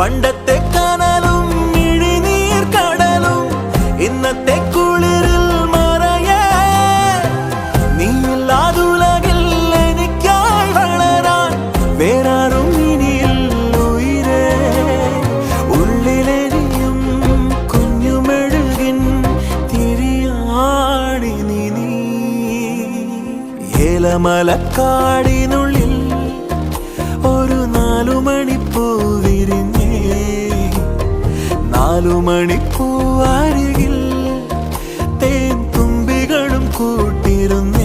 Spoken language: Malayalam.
പണ്ടത്തെ കനലും ഇഴിനീർ കടലും ഇന്നത്തെ കുളിരിൽ മറയേ. നീയില്ലാതുലകിൽ എനിക്കായി വളരാൻ വേറാരും ഇനിയിൽ ഉയിരേ. ഉള്ളിലെരിയും കുഞ്ഞുമെഴുകിൻ തിരിയാടി നീ ഏലമലക്കാടിനുള്ളിൽ ഒരു നാലുമണിപ്പൂ വിരിഞ്ഞേ നാലുമണിപ്പൂവാരികിൽ തേൻ തുമ്പികളും കൂട്ടിരുന്നു.